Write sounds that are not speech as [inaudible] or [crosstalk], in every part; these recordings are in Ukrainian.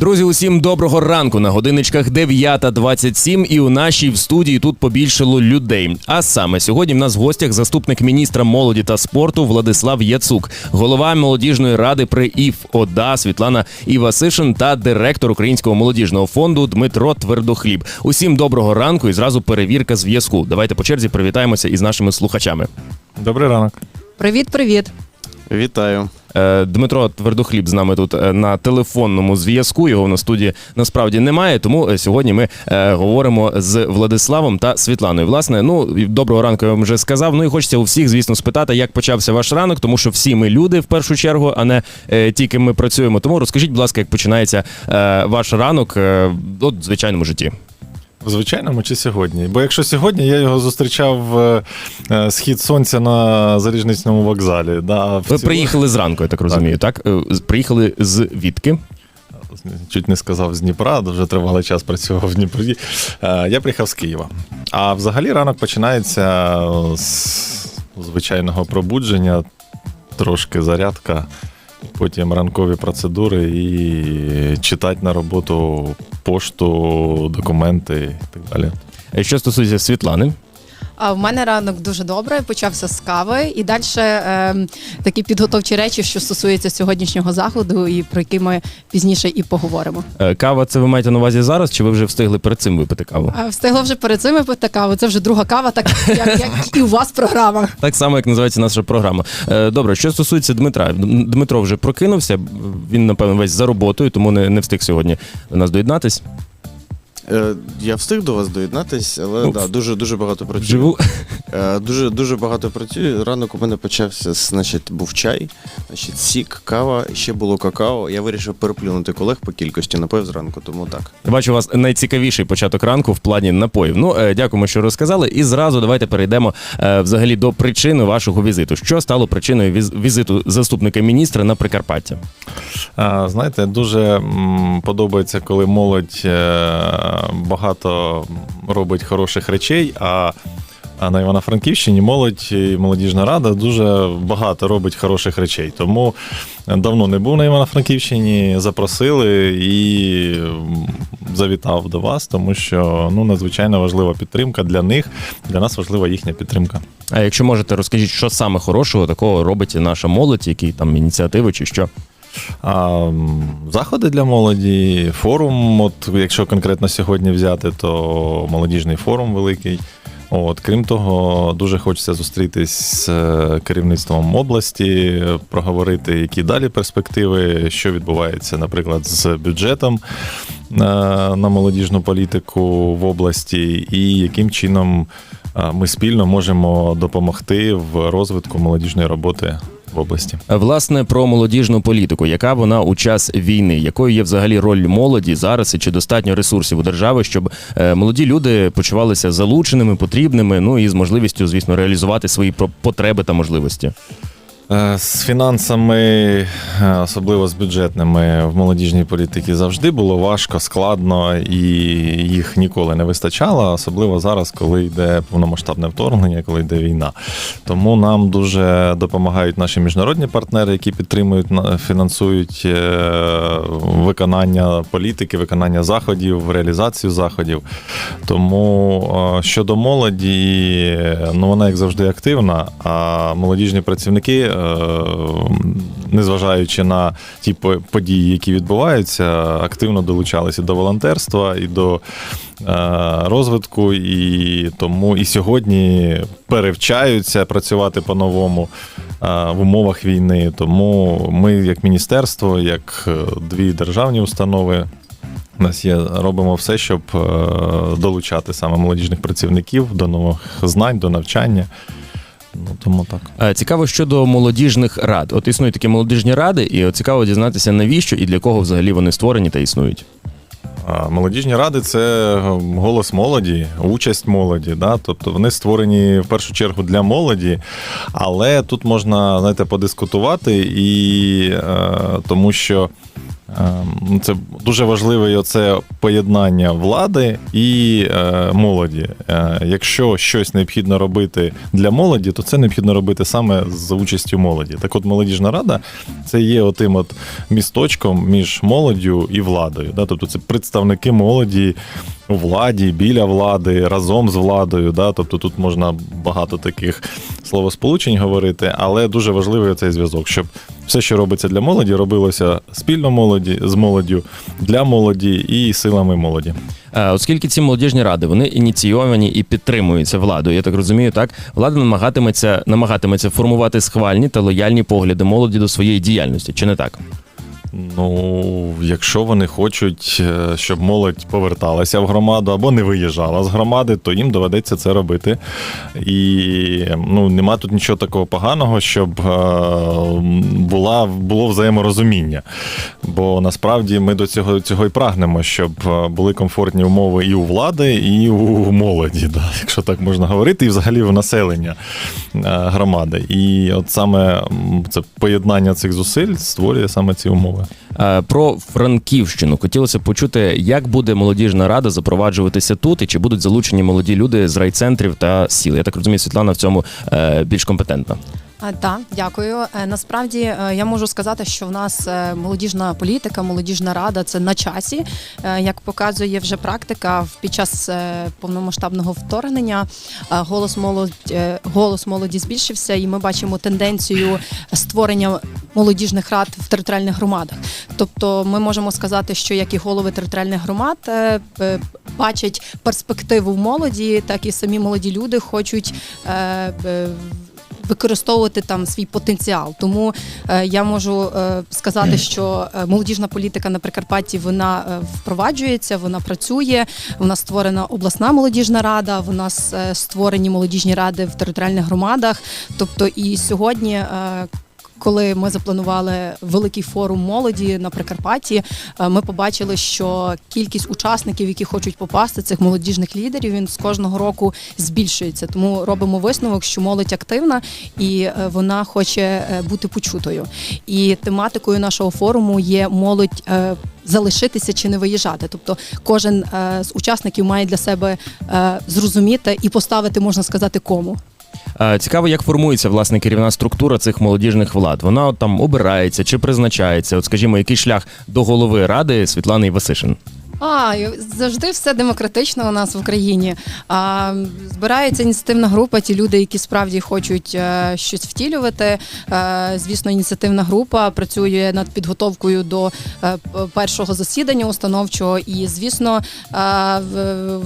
Друзі, усім доброго ранку на годиночках 9.27 і у нашій в студії тут побільшало людей. А саме сьогодні в нас в гостях заступник міністра молоді та спорту Владислав Яцук, голова молодіжної ради при ІФ ОДА Світлана Івасишин та директор Українського молодіжного фонду Дмитро Твердохліб. Усім доброго ранку і зразу перевірка зв'язку. Давайте по черзі привітаємося із нашими слухачами. Добрий ранок. Привіт, привіт. Вітаю. Е, Дмитро Твердохліб з нами тут е, на телефонному зв'язку. Його на студії насправді немає. Тому е, сьогодні ми говоримо з Владиславом та Світланою. Власне, ну доброго ранку я вам вже сказав. Ну і хочеться у всіх, звісно, спитати, як почався ваш ранок, тому що всі ми люди в першу чергу, а не тільки ми працюємо. Тому розкажіть, будь ласка, як починається ваш ранок от, в звичайному житті. В звичайному чи сьогодні? Бо якщо сьогодні я його зустрічав е, е, схід сонця на залізничному вокзалі. Да, а в Ви цілому- приїхали зранку, я так розумію. Так, Е, з- приїхали з Вітки. чуть не сказав з Дніпра, дуже тривалий час працював в Дніпрі. Е, Я приїхав з Києва. А взагалі ранок починається з звичайного пробудження, трошки зарядка, потім ранкові процедури і читати на роботу пошту, документи і так далі. А Що стосується Світлани, А в мене ранок дуже добре. Почався з кави, і далі е, такі підготовчі речі, що стосуються сьогоднішнього заходу, і про які ми пізніше і поговоримо. е, кава це ви маєте на увазі зараз, чи ви вже встигли перед цим випити каву? А встигла вже перед цим випити каву. Це вже друга кава, так як, як і у вас програма. [laughs] Так само, як називається наша програма. Е, Добре, що стосується Дмитра, Дмитро вже прокинувся. Він, напевно, весь за роботою, тому не, не встиг сьогодні до нас доєднатись. Е, я встиг до вас доєднатись, але Ну, да, дуже дуже багато працюю. Живу. Е, дуже дуже багато працюю. Ранок у мене почався, значить, був чай, значить, сік, кава, ще було какао. Я вирішив переплюнути колег по кількості напоїв зранку, тому так. Бачу, у вас найцікавіший початок ранку в плані напоїв. Ну, е, дякуємо, що розказали. І зразу давайте перейдемо е, взагалі до причини вашого візиту. Що стало причиною віз- візиту заступника міністра на Прикарпаття? А, Знаєте, дуже м, подобається, коли молодь е, багато робить хороших речей. А на Івано-Франківщині молодь і молодіжна рада дуже багато робить хороших речей. Тому давно не був на Івано-Франківщині, запросили і завітав до вас, тому що ну надзвичайно важлива підтримка для них. Для нас важлива їхня підтримка. А якщо можете, розкажіть, що саме хорошого такого робить наша молодь, які там ініціативи чи що? Заходи для молоді, форум. От якщо конкретно сьогодні взяти, то молодіжний форум великий. От, крім того, дуже хочеться зустрітись з е, керівництвом області, проговорити, які далі перспективи, що відбувається, наприклад, з бюджетом е, на молодіжну політику в області, і яким чином е, ми спільно можемо допомогти в розвитку молодіжної роботи в області. Е, Власне, про молодіжну політику, яка вона у час війни, якою є взагалі роль молоді зараз і чи достатньо ресурсів у держави, щоб е, молоді люди почувалися залученими, потрібними, ну і з можливістю, звісно, реалізувати свої потреби та можливості. Е, З фінансами, е, особливо з бюджетними, в молодіжній політиці завжди було важко, складно і їх ніколи не вистачало, особливо зараз, коли йде повномасштабне вторгнення, коли йде війна. Тому нам дуже допомагають наші міжнародні партнери, які підтримують фінансують е, виконання політики, виконання заходів, реалізацію заходів. Тому щодо молоді, ну вона як завжди активна, а молодіжні працівники, незважаючи на ті події, які відбуваються, активно долучалися до волонтерства і до е, розвитку, і тому і сьогодні перевчаються працювати по-новому. е, в умовах війни. Тому ми, як міністерство, як е, дві державні установи. У нас є, робимо все, щоб е, долучати саме молодіжних працівників до нових знань, до навчання. Ну, тому так. Е, Цікаво щодо молодіжних рад. От існують такі молодіжні ради, і от цікаво дізнатися, навіщо і для кого взагалі вони створені та існують. Молодіжні ради це голос молоді, участь молоді. Да? Тобто вони створені в першу чергу для молоді, але тут можна знаєте, подискутувати, і, е, тому що е, це дуже важливе оце поєднання влади і е, молоді. Е, якщо щось необхідно робити для молоді, то це необхідно робити саме за участю молоді. Так от молодіжна рада це є отим от місточком між молоддю і владою. Тобто це представники молоді у владі, біля влади, разом з владою. Тобто тут можна багато таких словосполучень говорити, але дуже важливий цей зв'язок, щоб все, що робиться для молоді, робилося спільно молоді з молоддю, для молоді і силами молоді. Е, Оскільки ці молодіжні ради вони ініційовані і підтримуються владою, я так розумію, так влада намагатиметься намагатиметься формувати схвальні та лояльні погляди молоді до своєї діяльності, чи не так? Ну, якщо вони хочуть, е, щоб молодь поверталася в громаду або не виїжджала з громади, то їм доведеться це робити. І ну, нема тут нічого такого поганого, щоб е, була, було взаєморозуміння. Бо насправді ми до цього, цього і прагнемо, щоб е, були комфортні умови і у влади, і у молоді, да, якщо так можна говорити, і взагалі в населення громади. І от саме це поєднання цих зусиль створює саме ці умови. Е, Про Франківщину хотілося б почути, як буде молодіжна рада запроваджуватися тут, і чи будуть залучені молоді люди з райцентрів та сіл. Я так розумію, Світлана в цьому е, більш компетентна. Так, дякую. Е, Насправді е, я можу сказати, що в нас е, молодіжна політика, молодіжна рада це на часі. Е, Як показує вже практика, під час е, повномасштабного вторгнення е, голос молодь е, голос молоді збільшився, і ми бачимо тенденцію створення молодіжних рад в територіальних громадах. Тобто, ми можемо сказати, що як і голови територіальних громад е, е, бачать перспективу в молоді, так і самі молоді люди хочуть. Використовувати там свій потенціал. Тому е, я можу е, сказати, що е, молодіжна політика на Прикарпатті вона впроваджується, вона працює. У нас створена обласна молодіжна рада. В нас створені молодіжні ради в територіальних громадах. Тобто, і сьогодні. Коли ми запланували великий форум молоді на Прикарпатті, е, ми побачили, що кількість учасників, які хочуть попасти, цих молодіжних лідерів, він з кожного року збільшується. Тому робимо висновок, що молодь активна і е, вона хоче е, бути почутою. І тематикою нашого форуму є молодь. Залишитися чи не виїжджати, тобто кожен е, з учасників має для себе е, зрозуміти і поставити, можна сказати, кому. Е, Цікаво, як формується власне керівна структура цих молодіжних влад. Вона от там обирається чи призначається. От, скажімо, який шлях до голови ради Світлани Івасишин. А завжди все демократично у нас в Україні. А, збирається ініціативна група, ті люди, які справді хочуть е, щось втілювати. Е, звісно, ініціативна група працює над підготовкою до е, першого засідання установчого. І, звісно,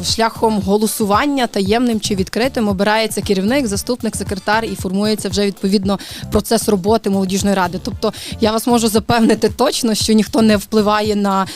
шляхом голосування таємним чи відкритим обирається керівник, заступник, секретар і формується вже відповідно процес роботи молодіжної ради. Тобто я вас можу запевнити точно, що ніхто не впливає на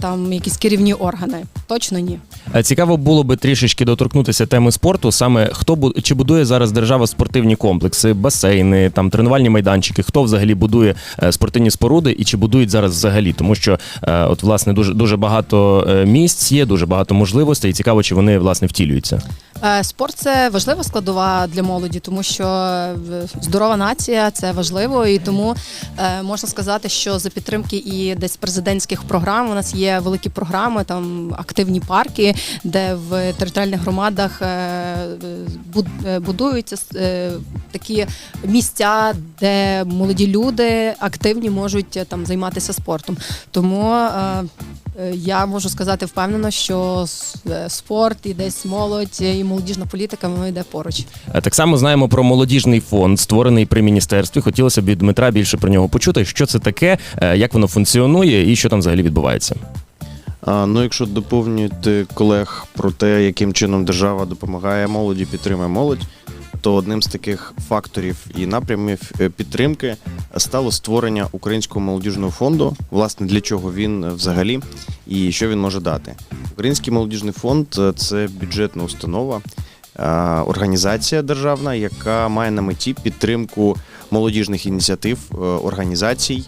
там якісь керівні органи. Точно ні. Е, Цікаво було би трішечки доторкнутися теми спорту. Саме хто бу- чи будує зараз держава спортивні комплекси, басейни, там тренувальні майданчики. Хто взагалі будує е, спортивні споруди і чи будують зараз взагалі? Тому що е, от власне дуже дуже багато місць є, дуже багато можливостей. І цікаво, чи вони власне втілюються. Е, Спорт це важлива складова для молоді, тому що е, здорова нація це важливо, і тому е, можна сказати, що за підтримки і десь президентських програм у нас є великі програми, там активні парки, де в територіальних громадах буд- будуються такі місця, де молоді люди активні можуть там займатися спортом. Тому Я можу сказати впевнено, що е, спорт і десь молодь і молодіжна політика воно йде поруч. Е, Так само знаємо про молодіжний фонд, створений при міністерстві. Хотілося б від Дмитра більше про нього почути. Що це таке, е, як воно функціонує і що там взагалі відбувається. А, ну, якщо доповнювати колег про те, яким чином держава допомагає молоді, підтримує молодь. То одним з таких факторів і напрямів е, підтримки стало створення українського молодіжного фонду. Власне, для чого він е, взагалі і що він може дати. Український молодіжний фонд е, це бюджетна установа, організація державна, яка має на меті підтримку молодіжних ініціатив, е, організацій.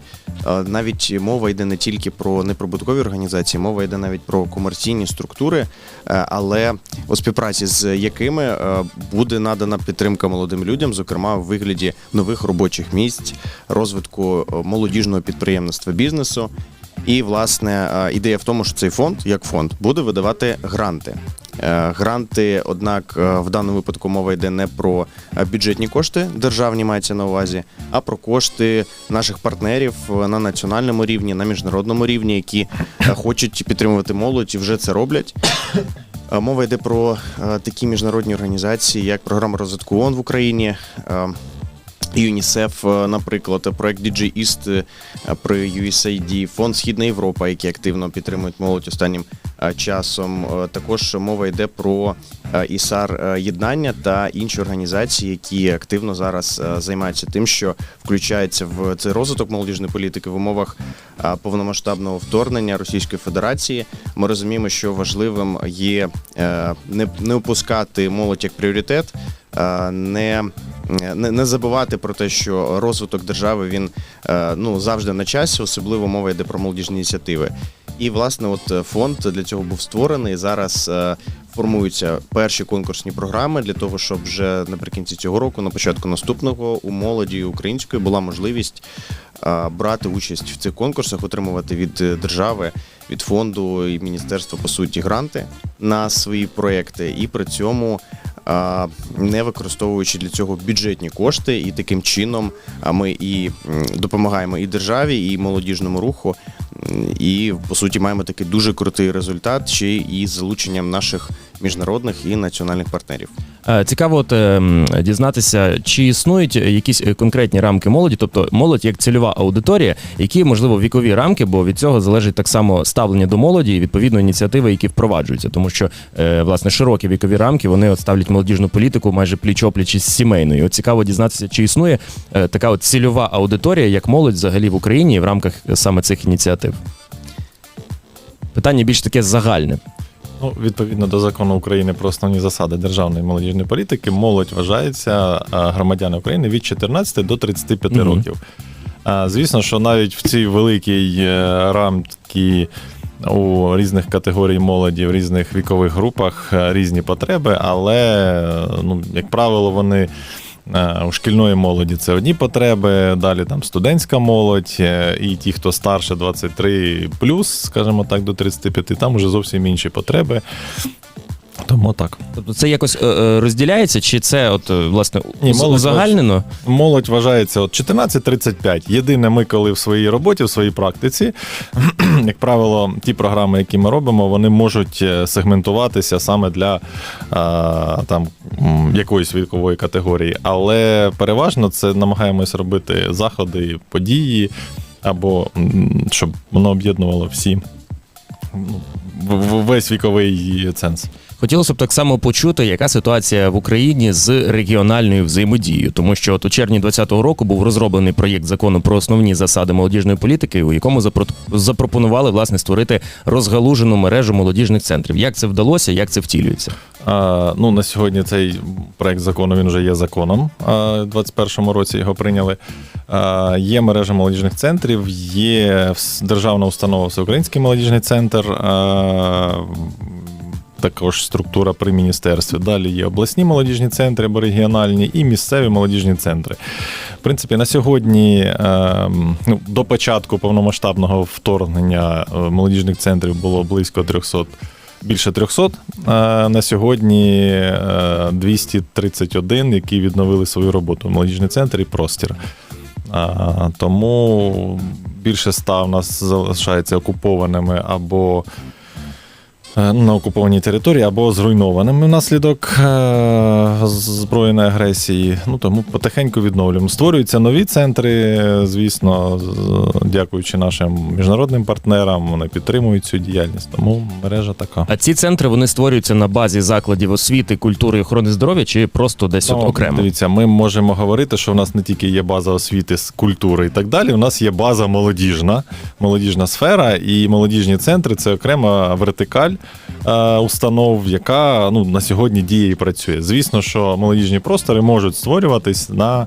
Е, Навіть мова йде не тільки про неприбуткові організації, мова йде навіть про комерційні структури, е, але у співпраці з якими е, буде надана підтримка молодим людям, зокрема в вигляді нових робочих місць, розвитку е, молодіжного підприємництва бізнесу. І власне е, ідея в тому, що цей фонд, як фонд, буде видавати гранти. Е, Гранти, однак, е, в даному випадку мова йде не про е, бюджетні кошти, державні мається на увазі, а про кошти наших партнерів на національному рівні, на міжнародному рівні, які хочуть підтримувати молодь і вже це роблять. Мова йде про такі міжнародні організації, як програма розвитку ООН в Україні. ЮНІСЕФ, е, наприклад, проект DJ East е, при USAID, Фонд Східна Європа, які активно підтримують молодь останнім е, часом. Також мова йде про ІСАР е, єднання та інші організації, які активно зараз е, займаються тим, що включаються в цей розвиток молодіжної політики в умовах е, повномасштабного вторгнення Російської Федерації. Ми розуміємо, що важливим є е, не, опускати молодь як пріоритет. е, Не, не, не забувати про те, що розвиток держави він е, ну завжди на часі, особливо мова йде про молодіжні ініціативи. І власне, от е, фонд для цього був створений. Зараз е, формуються перші конкурсні програми для того, щоб вже наприкінці цього року, на початку наступного, у молоді української була можливість е, брати участь в цих конкурсах, отримувати від держави, від фонду і міністерства по суті гранти на свої проекти, і при цьому. Не використовуючи для цього бюджетні кошти, і таким чином ми і допомагаємо і державі, і молодіжному руху, і по суті маємо такий дуже крутий результат ще і з залученням наших міжнародних і національних партнерів. Е, Цікаво от, е, дізнатися, чи існують якісь е, конкретні рамки молоді, тобто молодь як цільова аудиторія, які можливо вікові рамки, бо від цього залежить так само ставлення до молоді і відповідно ініціативи, які впроваджуються, тому що е, власне широкі вікові рамки вони от ставлять молодіжну політику майже пліч-опліч із сімейною. От цікаво дізнатися, чи існує така от цільова аудиторія, як молодь взагалі в Україні в рамках саме цих ініціатив. Питання більш таке загальне. Ну, відповідно до закону України про основні засади державної молодіжної політики, молодь вважається громадяни України від 14 до 35 Мгм. років. Звісно, що навіть в цій великій е, рамці у різних категорій молоді, в різних вікових групах е, різні потреби, але, ну, як правило, вони. Е, У шкільної молоді це одні потреби, далі там студентська молодь, е, і ті, хто старше 23 скажімо так, до 35, там вже зовсім інші потреби. Тому так. Тобто це якось е, е, розділяється, чи це от е, власне Ні, молодь узагальнено? Молодь вважається от 14-35. Єдине, ми коли в своїй роботі, в своїй практиці, [clears throat] як правило, ті програми, які ми робимо, вони можуть е, сегментуватися саме для а, там якоїсь вікової категорії. Але переважно це намагаємось робити заходи, події, або щоб воно об'єднувало всі. ну, Весь віковий ценз. Хотілося б так само почути, яка ситуація в Україні з регіональною взаємодією, тому що от у червні 2020 року був розроблений проєкт закону про основні засади молодіжної політики, у якому запро- запропонували власне створити розгалужену мережу молодіжних центрів. Як це вдалося, як це втілюється? А, ну, на сьогодні цей проект закону він вже є законом. А, У 2021 році його прийняли. А, є мережа молодіжних центрів, є державна установа Всеукраїнський молодіжний центр. А, також структура при міністерстві. Далі є обласні молодіжні центри або регіональні і місцеві молодіжні центри. В принципі, на сьогодні е, ну, до початку повномасштабного вторгнення е, молодіжних центрів було близько 300 більше 300. А на сьогодні е, 231, які відновили свою роботу. Молодіжний центр і простір. Тому більше ста в нас залишається окупованими або е, на окупованій території або зруйнованими внаслідок е, збройної агресії. Ну тому потихеньку відновлюємо. Створюються нові центри, е, звісно, дякуючи нашим міжнародним партнерам. Вони підтримують цю діяльність. Тому мережа така. А ці центри вони створюються на базі закладів освіти, культури і охорони здоров'я, чи просто десь от Ну, окремо? Дивіться, ми можемо говорити, що в нас не тільки є база освіти з культури і так далі. У нас є база молодіжна, молодіжна сфера, і молодіжні центри це окрема вертикаль е, установ, яка ну, на сьогодні діє і працює. Звісно, що молодіжні простори можуть створюватись на.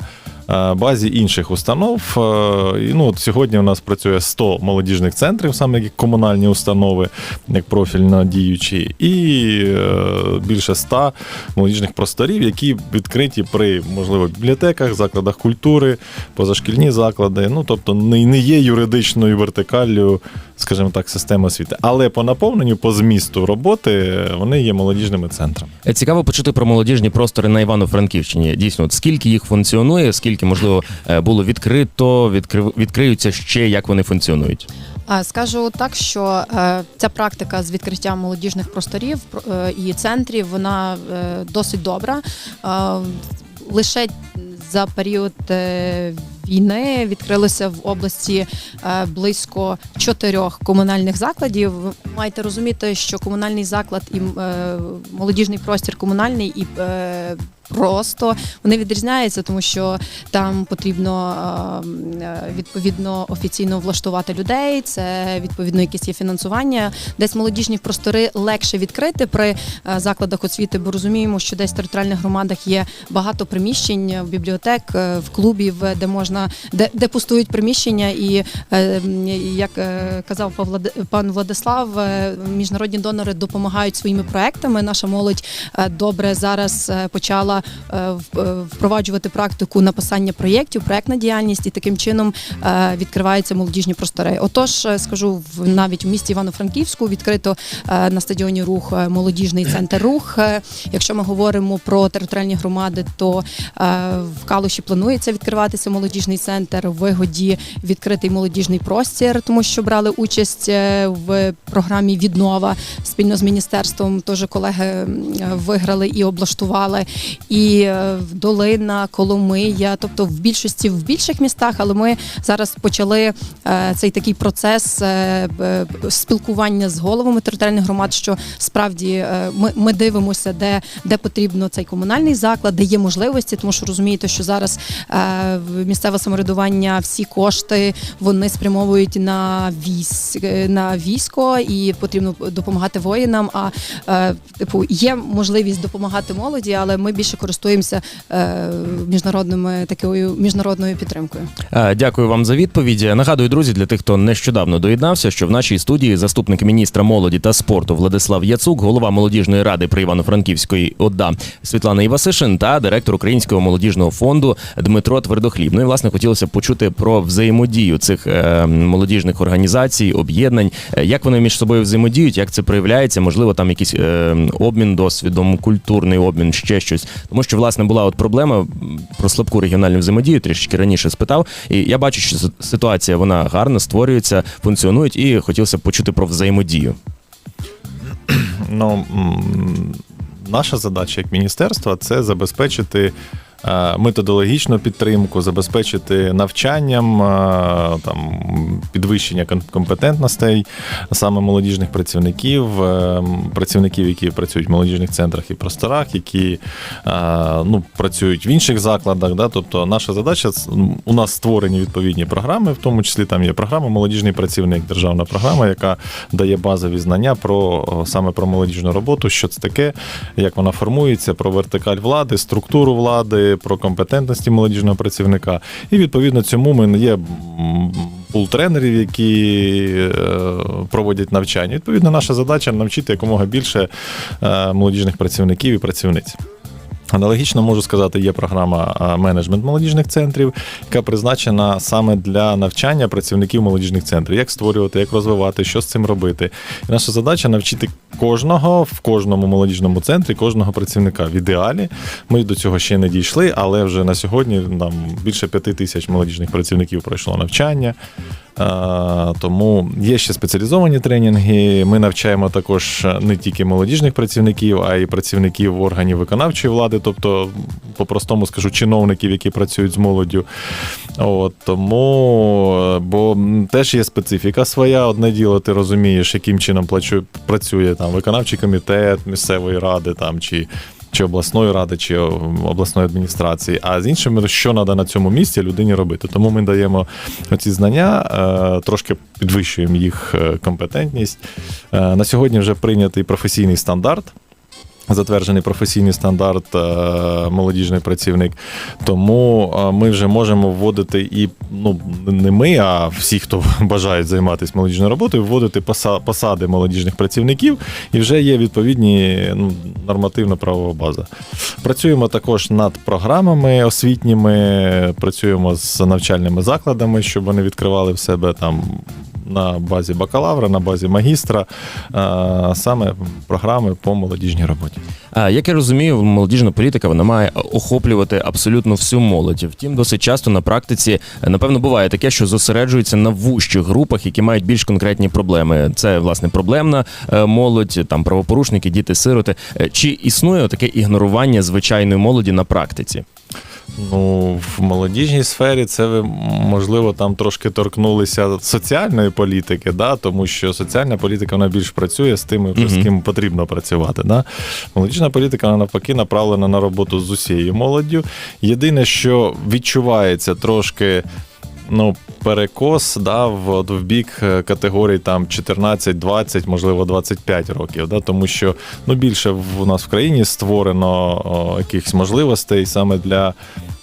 е, Базі інших установ. Е, І, ну, от сьогодні у нас працює 100 молодіжних центрів, саме як комунальні установи, як профільно діючі, і е, більше 100 молодіжних просторів, які відкриті при можливо бібліотеках, закладах культури, позашкільні заклади. Ну тобто не є юридичною вертикаллю, скажімо так, системи освіти. Але по наповненню, по змісту роботи вони є молодіжними центрами. Е, Цікаво почути про молодіжні простори на Івано-Франківщині. Дійсно, от скільки їх функціонує, скільки можливо е, було відкрито, відкрив, відкриються ще, як вони функціонують. А, Скажу так, що е, ця практика з відкриттям молодіжних просторів і центрів вона досить добра. Лише за період війни відкрилося в області е, близько чотирьох комунальних закладів. Ви маєте розуміти, що комунальний заклад і е, молодіжний простір комунальний і е, просто вони відрізняються, тому що там потрібно е, е, відповідно офіційно влаштувати людей. Це відповідно якесь є фінансування. Десь молодіжні простори легше відкрити при е, закладах освіти, бо розуміємо, що десь в територіальних громадах є багато приміщень, в бібліотек, е, в клубів, де можна де, де пустують приміщення, і як казав пан Владислав, міжнародні донори допомагають своїми проектами. Наша молодь добре зараз е, почала е, е, впроваджувати практику написання проєктів, проектна діяльність, і таким чином е, відкриваються молодіжні простори. Отож, скажу навіть в місті Івано-Франківську відкрито на стадіоні рух молодіжний центр рух. Якщо ми говоримо про територіальні громади, то в Калуші планується відкриватися молодіжний центр, в вигоді відкритий молодіжний простір, тому що брали участь в програмі Віднова спільно з міністерством. Теж колеги виграли і облаштували. І е, Долина, Коломия, тобто в більшості в більших містах, але ми зараз почали е, цей такий процес е, спілкування з головами територіальних громад, що справді ми, ми дивимося, де, де потрібно цей комунальний заклад, де є можливості, тому що розумієте, що зараз місцеве самоврядування всі кошти вони спрямовують на військ на військо і потрібно допомагати воїнам. А типу є можливість допомагати молоді, але ми більше користуємося е, міжнародними такою міжнародною підтримкою. Е, Дякую вам за відповідь. Нагадую, друзі, для тих, хто нещодавно доєднався, що в нашій студії заступник міністра молоді та спорту Владислав Яцук, голова молодіжної ради при Івано-Франківської ОДА Світлана Івасишин та директор Українського молодіжного фонду Дмитро Твердохліб. Ну і власне хотілося почути про взаємодію цих е, молодіжних організацій, об'єднань, як вони між собою взаємодіють, як це проявляється, можливо, там якийсь обмін досвідом, культурний обмін, ще щось. Тому що власне була от проблема про слабку регіональну взаємодію, трішечки раніше спитав. І я бачу, що ситуація вона гарна, створюється, функціонують, і хотілося б почути про взаємодію. Ну, наша задача як міністерства це забезпечити методологічну підтримку, забезпечити навчанням, е, там, підвищення компетентностей саме молодіжних працівників, е, працівників, які працюють в молодіжних центрах і просторах, які е, ну, працюють в інших закладах. Да? Тобто наша задача у нас створені відповідні програми, в тому числі там є програма Молодіжний працівник, державна програма, яка дає базові знання про саме про молодіжну роботу, що це таке, як вона формується, про вертикаль влади, структуру влади, про компетентності молодіжного працівника. І відповідно цьому ми є. Пул тренерів, які е, проводять навчання. Відповідно, наша задача навчити якомога більше е, молодіжних працівників і працівниць. Аналогічно можу сказати, є програма менеджмент молодіжних центрів, яка призначена саме для навчання працівників молодіжних центрів, як створювати, як розвивати, що з цим робити. І наша задача навчити кожного в кожному молодіжному центрі, кожного працівника. В ідеалі ми до цього ще не дійшли, але вже на сьогодні там більше п'яти тисяч молодіжних працівників пройшло навчання. Тому є ще спеціалізовані тренінги. Ми навчаємо також не тільки молодіжних працівників, а й працівників органів виконавчої влади, тобто, по-простому скажу, чиновників, які працюють з молоддю. От, тому, бо теж є специфіка своя. Одне діло, ти розумієш, яким чином плачу- працює там виконавчий комітет місцевої ради там чи. Чи обласної ради, чи обласної адміністрації, а з іншими, що треба на цьому місці людині робити. Тому ми даємо ці знання, е, трошки підвищуємо їх е, компетентність. Е, На сьогодні вже прийнятий професійний стандарт. Затверджений професійний стандарт е, молодіжний працівник. Тому е, ми вже можемо вводити і ну не ми, а всі, хто [laughs] бажають займатися молодіжною роботою, вводити поса- посади молодіжних працівників, і вже є відповідні ну, нормативно-правова база. Працюємо також над програмами освітніми, працюємо з навчальними закладами, щоб вони відкривали в себе там. На базі бакалавра, на базі магістра, е, саме програми по молодіжній роботі. Як я розумію, молодіжна політика вона має охоплювати абсолютно всю молодь. Втім, досить часто на практиці е, напевно буває таке, що зосереджується на вужчих групах, які мають більш конкретні проблеми. Це власне проблемна е, молодь, там правопорушники, діти-сироти. Е, Чи існує таке ігнорування звичайної молоді на практиці? Ну, в молодіжній сфері це ви, можливо, там трошки торкнулися соціальної політики, да? тому що соціальна політика вона більш працює з тими, Мгм. з ким потрібно працювати. Да? Молодіжна політика вона навпаки направлена на роботу з усією молоддю. Єдине, що відчувається трошки. Ну, перекос да, в, в бік е, категорій там 14, 20, можливо, 25 років. Да, тому що ну, більше в, нас в країні створено о, якихось можливостей саме для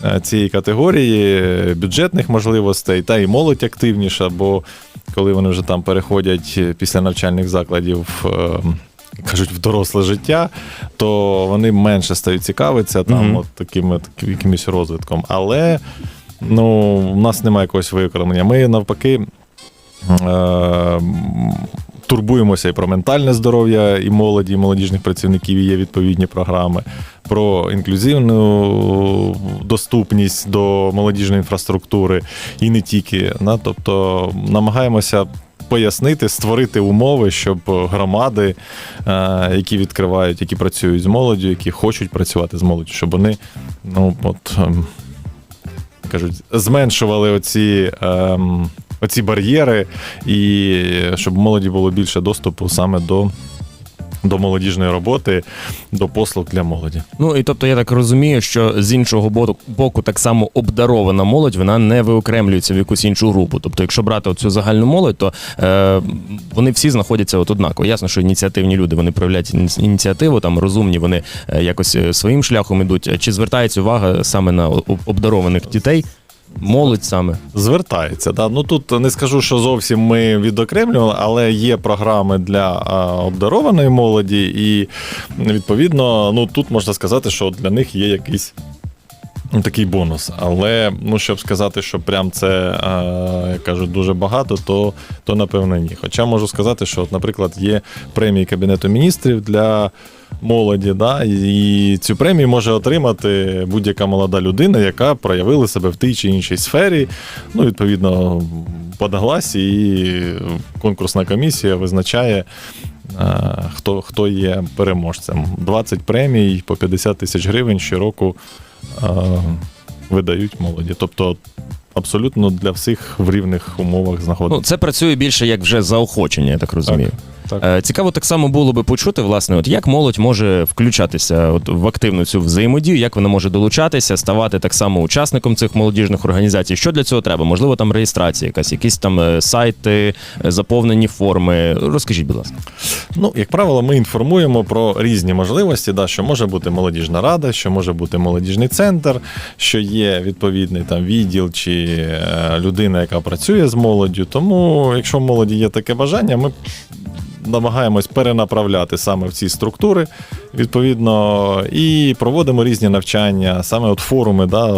е, цієї категорії, бюджетних можливостей, та і молодь активніша, бо коли вони вже там переходять е, після навчальних закладів. Кажуть, в доросле життя, то вони менше стають цікавитися там, Мгм. от такими таким, якимось розвитком. Але ну, у нас немає якогось виокремлення. Ми навпаки. Е- Турбуємося і про ментальне здоров'я і молоді, і молодіжних працівників, і є відповідні програми, про інклюзивну доступність до молодіжної інфраструктури і не тільки. Да? Тобто намагаємося пояснити, створити умови, щоб громади, е, які відкривають, які працюють з молоддю, які хочуть працювати з молоддю, щоб вони ну, от, ем, кажуть, зменшували оці. Ем, Оці бар'єри, і щоб молоді було більше доступу саме до, до молодіжної роботи, до послуг для молоді. Ну і тобто я так розумію, що з іншого боку, так само обдарована молодь, вона не виокремлюється в якусь іншу групу. Тобто, якщо брати оцю загальну молодь, то е, вони всі знаходяться от однаково. Ясно, що ініціативні люди вони проявляють ініціативу, там розумні, вони е, якось е, своїм шляхом ідуть. Чи звертається увага саме на обдарованих дітей? Молодь саме. Звертається. Да? Ну тут не скажу, що зовсім ми відокремлювали, але є програми для обдарованої молоді, і відповідно, ну тут можна сказати, що для них є якийсь. Ну, такий бонус. Але ну, щоб сказати, що прям це, як кажуть, дуже багато, то, то напевно ні. Хоча можу сказати, що, наприклад, є премії Кабінету міністрів для молоді, да, і цю премію може отримати будь-яка молода людина, яка проявила себе в тій чи іншій сфері. Ну, відповідно, подалась, і конкурсна комісія визначає. е, Хто, хто є переможцем? 20 премій по 50 тисяч гривень щороку е, видають молоді. Тобто абсолютно для всіх в рівних умовах Ну це працює більше як вже заохочення, я так розумію. так. Е, Цікаво так само було би почути, власне, от як молодь може включатися от в активну цю взаємодію, як вона може долучатися, ставати так само учасником цих молодіжних організацій. Що для цього треба? Можливо, там реєстрація, якась, якісь там е, сайти, е, заповнені форми. Розкажіть, будь ласка. Ну, як правило, ми інформуємо про різні можливості, да, що може бути молодіжна рада, що може бути молодіжний центр, що є відповідний там відділ чи е, людина, яка працює з молоддю. Тому, якщо в молоді є таке бажання, ми намагаємось перенаправляти саме в ці структури, відповідно, і проводимо різні навчання, саме от форуми, да,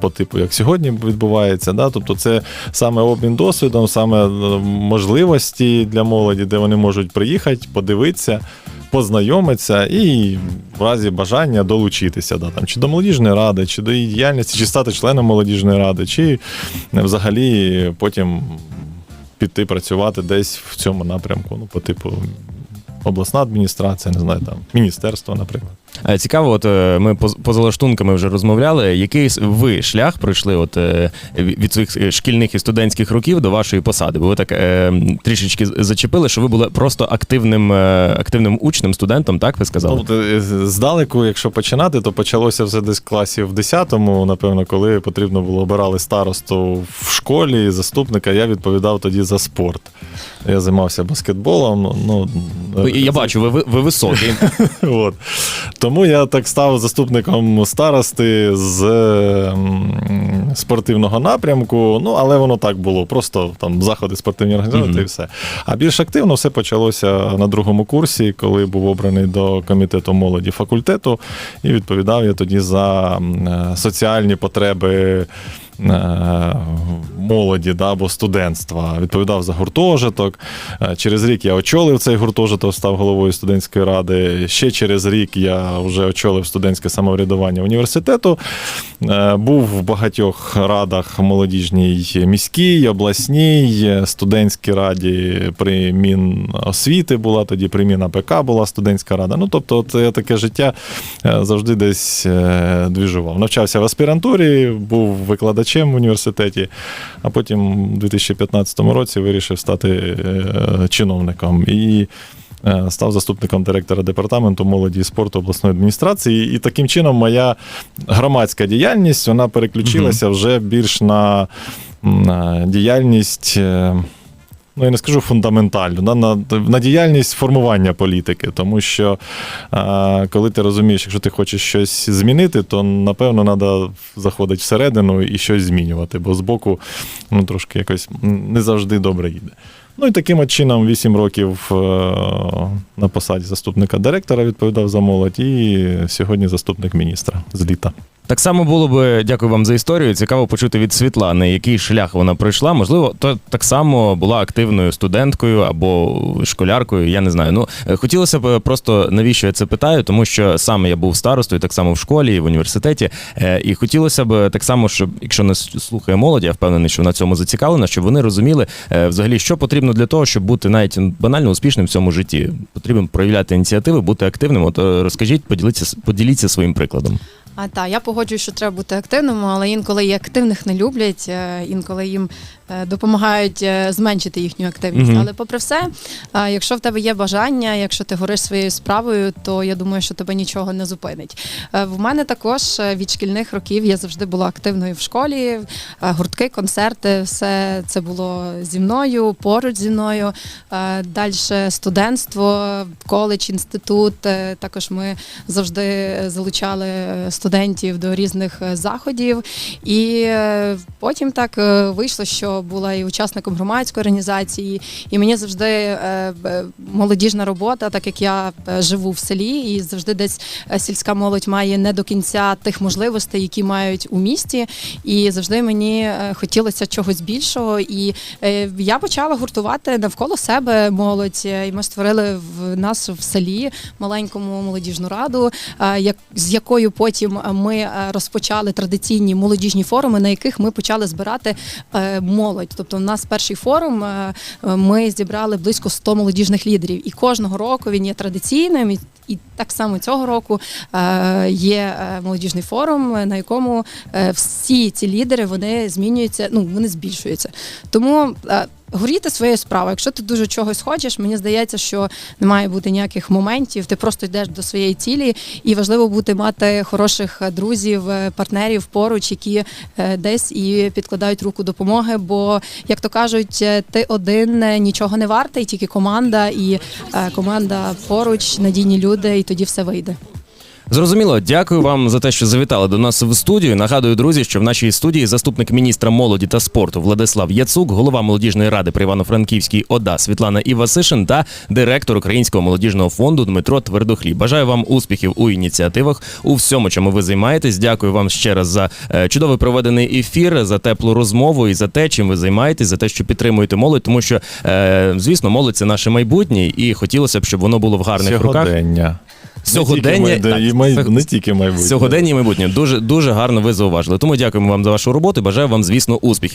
по типу, як сьогодні відбувається. Да, тобто це саме обмін досвідом, саме е, можливості для молоді, де вони можуть приїхати, подивитися. Познайомитися і в разі бажання долучитися да, там, чи до молодіжної ради, чи до її діяльності, чи стати членом молодіжної ради, чи взагалі потім піти працювати десь в цьому напрямку, ну, по типу обласна адміністрація, не знаю, там, міністерство, наприклад. Е, Цікаво, от е, ми поз- поза лаштунками вже розмовляли. Який ви шлях пройшли от е, від своїх шкільних і студентських років до вашої посади? Бо ви так е, трішечки зачепили, що ви були просто активним, е, активним учнем, студентом, так ви сказали? Ну, здалеку, якщо починати, то почалося все десь в класі в 10-му, напевно, коли потрібно було обирали старосту в школі, заступника, я відповідав тоді за спорт. Я займався баскетболом. Ну, Ви- Я бачу, ви, ви, ви високий. [laughs] От. Тому я так став заступником старости з ем, спортивного напрямку. Ну, але воно так було. Просто там заходи спортивні організовувати і все. А більш активно все почалося на другому курсі, коли був обраний до комітету молоді факультету, і відповідав я тоді за е, соціальні потреби. Е, Молоді да, або студентства відповідав за гуртожиток. Е, Через рік я очолив цей гуртожиток, став головою студентської ради. Ще через рік я вже очолив студентське самоврядування університету. Е, Був в багатьох радах молодіжній міській, обласній, студентській раді при Міносвіти була тоді, при МінАПК була студентська рада. Ну, тобто, я таке життя завжди десь двіжував. Навчався в аспірантурі, був викладачем в університеті, а потім у 2015 році вирішив стати е, чиновником. І е, Став заступником директора департаменту молоді і спорту обласної адміністрації, і таким чином моя громадська діяльність вона переключилася вже більш на, на діяльність. Е, Ну, я не скажу фундаментальну, да, на, на діяльність формування політики. Тому що а, коли ти розумієш, якщо ти хочеш щось змінити, то напевно треба заходити всередину і щось змінювати, бо збоку ну, трошки якось не завжди добре їде. Ну і таким чином 8 років е, на посаді заступника директора відповідав за молодь, і сьогодні заступник міністра з літа. Так само було би, дякую вам за історію. Цікаво почути від Світлани, який шлях вона пройшла. Можливо, то так само була активною студенткою або школяркою. Я не знаю. Ну е, хотілося б просто навіщо я це питаю, тому що саме я був старостою, так само в школі і в університеті. Е, І хотілося б так само, щоб якщо нас слухає молодь, я впевнений, що вона цьому зацікавлена, щоб вони розуміли е, взагалі, що потрібно для того, щоб бути навіть банально успішним в цьому житті. Потрібно проявляти ініціативи, бути активним. От е, розкажіть, поділіться поділіться своїм прикладом. А так, я погоджуюсь, що треба бути активним, але інколи і активних не люблять, е, інколи їм допомагають е, зменшити їхню активність. Мгм. Але попри все, е, якщо в тебе є бажання, якщо ти гориш своєю справою, то я думаю, що тебе нічого не зупинить. Е, В мене також е, від шкільних років я завжди була активною в школі. е, Гуртки, концерти, все це було зі мною, поруч зі мною. Далі студентство, коледж, інститут. Е, Також ми завжди залучали е, студентів до різних е, заходів. І е, потім так е, вийшло, що була і учасником громадської організації, і мені завжди е, молодіжна робота, так як я е, живу в селі, і завжди десь е, сільська молодь має не до кінця тих можливостей, які мають у місті. І завжди мені хотілося чогось більшого. І я почала гуртувати навколо себе молодь. І ми створили в нас в селі маленькому молодіжну раду, з якою потім ми розпочали традиційні молодіжні форуми, на яких ми почали збирати е, молодь. Тобто, у нас перший форум е, е, ми зібрали близько 100 молодіжних лідерів, і кожного року він є традиційним. І і так само цього року е, є молодіжний форум, на якому всі ці лідери вони змінюються, ну вони збільшуються. Тому горіти своєю справою. Якщо ти дуже чогось хочеш, мені здається, що не має бути ніяких моментів. Ти просто йдеш до своєї цілі, і важливо бути мати хороших друзів, е, партнерів поруч, які е, десь і підкладають руку допомоги. Бо, як то кажуть, е, ти один нічого не вартий, тільки команда, і команда поруч, надійні люди, і тоді все вийде. Зрозуміло, дякую вам за те, що завітали до нас в студію. Нагадую, друзі, що в нашій студії заступник міністра молоді та спорту Владислав Яцук, голова молодіжної ради при Івано-Франківській ОДА Світлана Івасишин та директор Українського молодіжного фонду Дмитро Твердохліб. Бажаю вам успіхів у ініціативах у всьому, чому ви займаєтесь. Дякую вам ще раз за е, чудовий проведений ефір, за теплу розмову і за те, чим ви займаєтесь, за те, що підтримуєте молодь, тому що е, звісно, молодь це наше майбутнє, і хотілося б, щоб воно було в гарних руках. Сьогодення. Не тільки майбутнє. Сьогодення і майбутнє дуже дуже гарно ви зауважили. Тому дякуємо вам за вашу роботу. і Бажаю вам, звісно, успіхів.